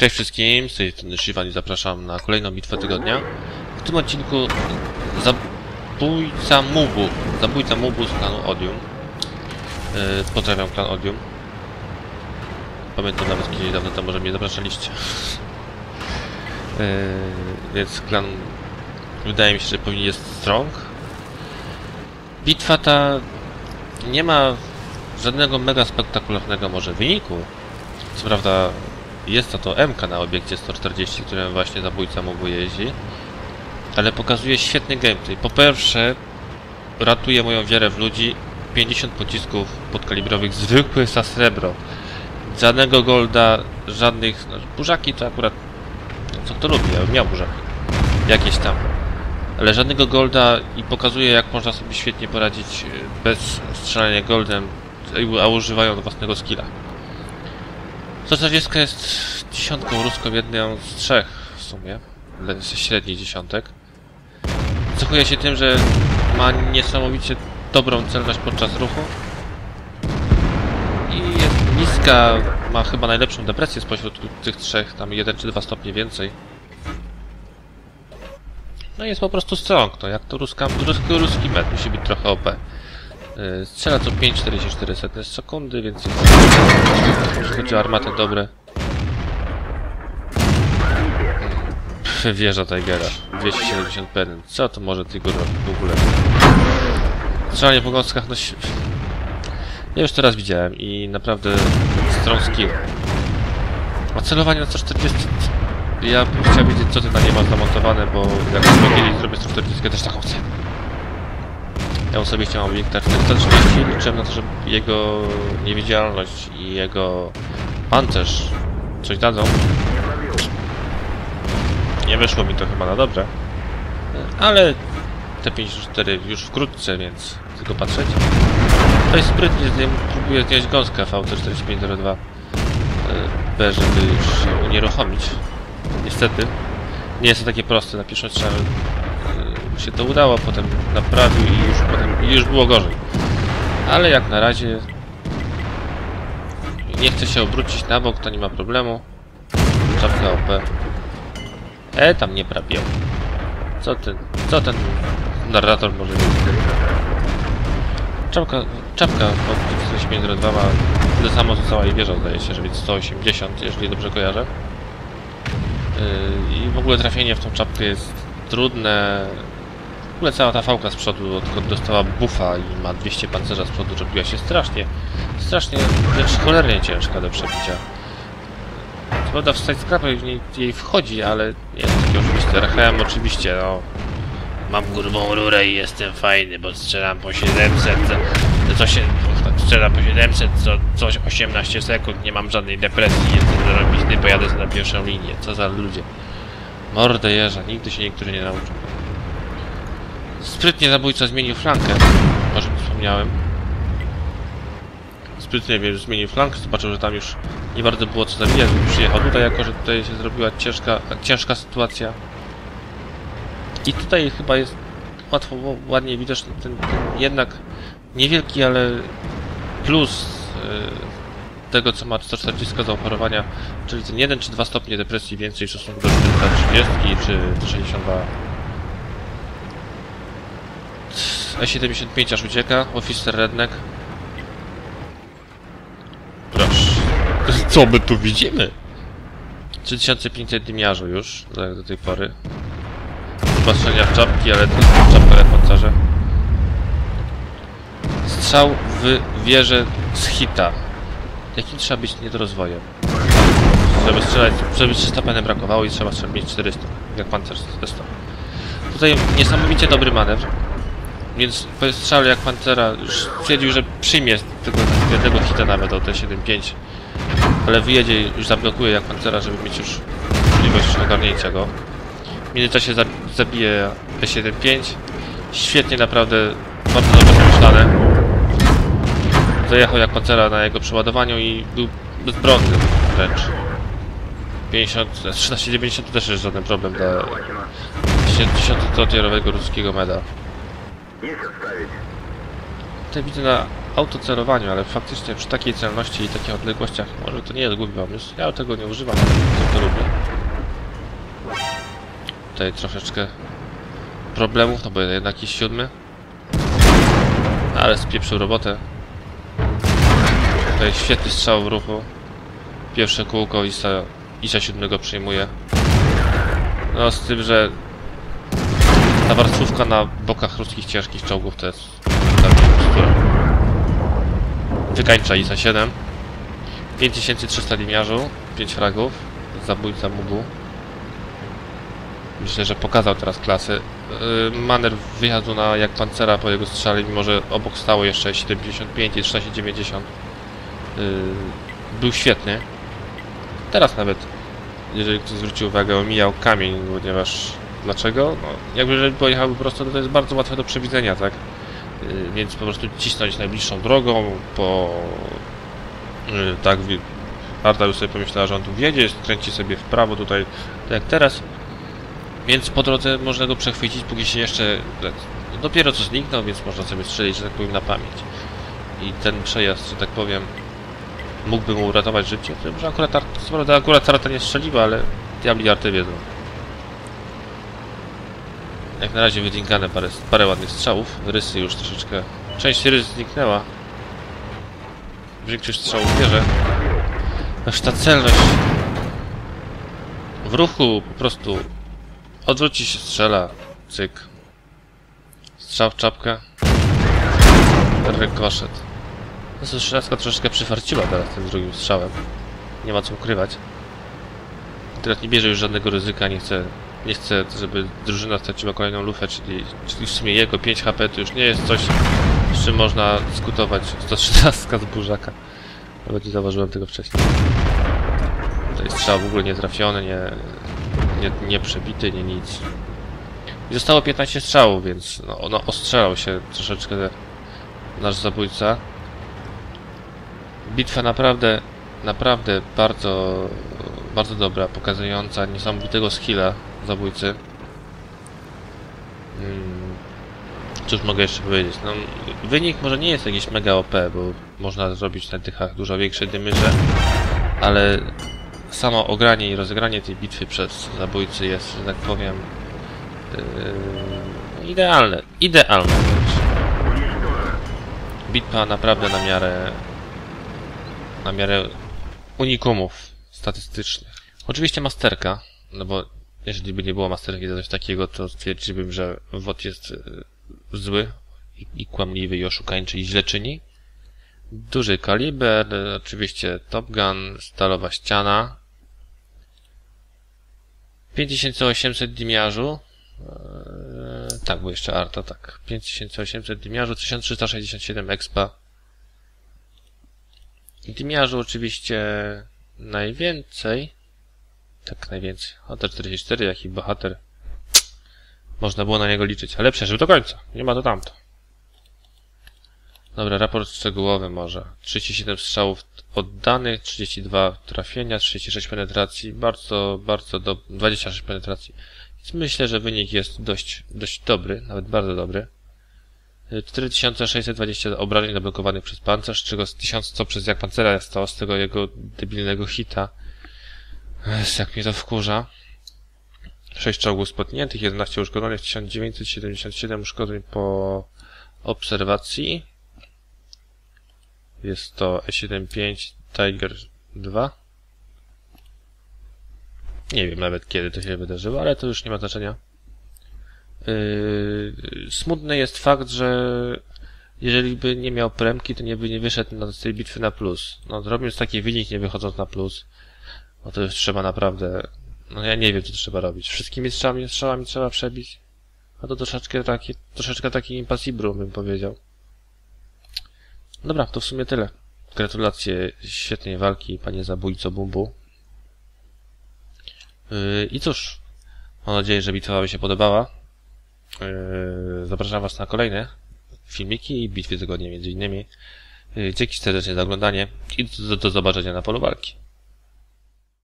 Cześć wszystkim, z tej strony Shivan i zapraszam na kolejną bitwę tygodnia. W tym odcinku zabójca Mubu, zabójca Mubu z klanu Odium. Yy, pozdrawiam klan Odium. Pamiętam nawet kiedyś dawno temu, że mnie zapraszaliście. Yy, więc klan wydaje mi się, że powinien jest strong. Bitwa ta nie ma żadnego mega spektakularnego może wyniku. Co prawda jest to to MK na obiekcie 140, którym właśnie zabójca mógł jeździ. Ale pokazuje świetny gameplay. Po pierwsze, ratuje moją wiarę w ludzi. 50 pocisków podkalibrowych, zwykłych za srebro. Żadnego golda, żadnych... No, burzaki to akurat... No, co kto lubi, ja bym miał burzaki. Jakieś tam. Ale żadnego golda i pokazuje jak można sobie świetnie poradzić e, bez strzelania goldem, a używając własnego skilla. 140 jest dziesiątką ruską, jedną z trzech w sumie, ze średnich dziesiątek. Cechuje się tym, że ma niesamowicie dobrą celność podczas ruchu i jest niska, ma chyba najlepszą depresję spośród tych trzech, tam 1 czy 2 stopnie więcej. No jest po prostu strong, to jak to ruska, ruski, ruski met, musi być trochę OP. Yy, Strzela co 5,44 sekundy, więc chodzi o armatę dobre. Wieża Tigera, 271. Co to może tego robić w ogóle? Strzelanie po gąskach, no... Ja już to raz widziałem i naprawdę strong skill. A celowanie na 140... Ja bym chciał wiedzieć, co ty na nie masz zamontowane, bo jak kiedyś zrobię 140, też taką chcę. Ja sobie chciał obiekta 430, liczyłem na to, że jego niewidzialność i jego pancerz coś dadzą. Nie wyszło mi to chyba na dobre. Ale te 54 już wkrótce, więc tylko patrzeć. To jest sprytnie, zdejm, próbuję zdjąć gąskę VT4502 B, żeby już się unieruchomić. Niestety. Nie jest to takie proste na pierwszym strzale y, się to udało, potem naprawił i już, potem, i już było gorzej. Ale jak na razie nie chce się obrócić na bok, to nie ma problemu. Czapka OP. E, tam nie prabiał. Co ten, co ten narrator może wiedzieć? Czapka, czapka od 4502 ma tyle samo cała jej wieża, zdaje się, że być 180, jeżeli dobrze kojarzę. Yy, I w ogóle trafienie w tą czapkę jest trudne. Ogóle cała ta fałka z przodu, odkąd dostała buffa i ma 200 pancerza z przodu, robiła się strasznie, strasznie, wręcz cholernie ciężka do przebicia. Co prawda w sidescrapę w niej- jej wchodzi, ale jest takie oczywiste. RHM oczywiście, no... Mam grubą rurę i jestem fajny, bo strzelam po 700, co, się, strzelam po 700, co, coś 18 sekund, nie mam żadnej depresji, jestem zarobisty, pojadę na pierwszą linię. Co za ludzie. Mordę jeża, nigdy się niektórzy nie nauczą. Sprytnie zabójca zmienił flankę, o czym wspomniałem. Sprytnie wie- zmienił flankę, zobaczył, że tam już nie bardzo było co zabijać, przyjechał tutaj, jako że tutaj się zrobiła ciężka, ciężka sytuacja. I tutaj chyba jest łatwo, ładnie widoczny ten, ten jednak niewielki, ale plus e, tego, co ma 140 zaoferowania, czyli ten 1 czy 2 stopnie depresji więcej w stosunku do 430 czy 62. E75 aż ucieka, Officer Redneck. Proszę. Co my tu widzimy? 3500 dymiarzu już, tak do tej pory. Patrzenia w czapki, ale to czapka na pancerze. Strzał w wieżę z hita. Jakim trzeba być niedorozwojem? Żeby strzelać, żeby 300 peny brakowało i trzeba strzelać mieć 400, jak pancerz 100. Tutaj niesamowicie dobry manewr. Więc po strzale jak pancera już stwierdził, że przyjmie tego jednego hita nawet o T75. Ale wyjedzie już zablokuje jak pancera, żeby mieć już możliwość ogarnięcia go. W międzyczasie za- zabije P75. Świetnie, naprawdę bardzo dobrze pomyślane. Zajechał jak pancera na jego przeładowaniu i był bezbronny wręcz. 50, 1390 to też jest żaden problem dla 10 tierowego ruskiego meda. Tutaj widzę na autocelowaniu, ale faktycznie przy takiej celności i takich odległościach może to nie jest głupi pomysł. Ja tego nie używam, ale to lubię. Tutaj troszeczkę problemów, no bo jednak jakiś siódmy. Ale spieprzył robotę. Tutaj świetny strzał w ruchu. Pierwsze kółko Isa, Isa siódmego przyjmuje. No z tym, że ta warstwówka na bokach ruskich ciężkich czołgów to jest bzdura. Wykańcza ISA 7. 5300 liniarzu, 5 fragów. Zabójca Mubu. Myślę, że pokazał teraz klasy. Yy, Manewr wyjazdu na jak pancera po jego strzale, mimo że obok stało jeszcze 75 i 390. Yy, był świetny. Teraz nawet, jeżeli ktoś zwrócił uwagę, omijał kamień, ponieważ... Dlaczego? No, jakby jeżeli pojechałby prosto, to, to jest bardzo łatwe do przewidzenia, tak? Yy, więc po prostu cisnąć najbliższą drogą, po... Yy, tak, Arta już sobie pomyślała, że on tu wjedzie, skręci sobie w prawo tutaj, tak jak teraz. Więc po drodze można go przechwycić, póki się jeszcze... Dopiero co zniknął, więc można sobie strzelić, że tak powiem, na pamięć. I ten przejazd, że tak powiem, mógłby mu uratować życie. Tym, akurat, co prawda akurat Arta nie strzeliła, ale diabli Arty wiedzą. Jak na razie wydzinkane parę, parę ładnych strzałów. Rysy już troszeczkę... Część rys zniknęła. Większość strzałów bierze. Aż ta celność w ruchu po prostu odwróci się, strzela, cyk. Strzał w czapkę. Rykoszet. No to Strzelecka troszeczkę przyfarciła teraz tym drugim strzałem. Nie ma co ukrywać. Teraz nie bierze już żadnego ryzyka, nie chce, nie chce żeby drużyna straciła kolejną lufę, czyli, czyli w sumie jego 5 HP to już nie jest coś, z czym można dyskutować. 113 z burzaka. Nawet nie zauważyłem tego wcześniej. Tutaj strzał w ogóle nie trafiony, nie, nie, nie przebity, nie nic. I zostało 15 strzałów, więc no, no, ostrzelał się troszeczkę nasz zabójca. Bitwa naprawdę, naprawdę bardzo, bardzo dobra, pokazująca niesamowitego skilla zabójcy. Mm, Cóż mogę jeszcze powiedzieć? No, wynik może nie jest jakiś mega OP, bo można zrobić na dychach dużo większe dymyże, ale samo ogranie i rozegranie tej bitwy przez zabójcy jest, że tak powiem, yy, idealne. Idealne wręcz. Bitwa naprawdę na miarę na miarę unikumów statystycznych. Oczywiście masterka, no bo jeżeli by nie było masterki za coś takiego, to stwierdziłbym, że WOT jest y, zły i, i kłamliwy i oszukańczy i źle czyni. Duży kaliber, oczywiście Top Gun, stalowa ściana. 5800 dymiarzu. Eee, tak, bo jeszcze Arta, tak. 5800 dymiarzu, 1367 expa. Dymiarzu oczywiście najwięcej. Tak, najwięcej. Hotel 44, jaki bohater. Można było na niego liczyć, ale przeżył do końca. Nie ma to tamto. Dobra, raport szczegółowy może. 37 strzałów oddanych, 32 trafienia, 36 penetracji. Bardzo, bardzo do... 26 penetracji. Więc myślę, że wynik jest dość, dość dobry, nawet bardzo dobry. 4620 obrażeń zablokowanych przez pancerz, z czego z 1000 co przez jak pancera to, z tego jego debilnego hita. Ech, jak mnie to wkurza. 6 czołgów spotniętych, 11 uszkodzonych, 1977 uszkodzeń po obserwacji. Jest to E75 Tiger 2. Nie wiem nawet kiedy to się wydarzyło, ale to już nie ma znaczenia. Yy, smutny jest fakt, że jeżeli by nie miał premki, to nie by nie wyszedł na tej bitwy na plus. No, robiąc taki wynik, nie wychodząc na plus, no to już trzeba naprawdę, no ja nie wiem, co trzeba robić. Wszystkimi strzałami, strzałami trzeba przebić. A to troszeczkę taki, troszeczkę taki impossible, bym powiedział. Dobra, to w sumie tyle. Gratulacje świetnej walki, panie zabójco Bumbu. Yy, I cóż, mam nadzieję, że bitwa Wam się podobała. Yy, Zapraszam Was na kolejne filmiki i bitwy tygodnia między innymi. Yy, Dzięki serdecznie za oglądanie i do, do zobaczenia na polu walki.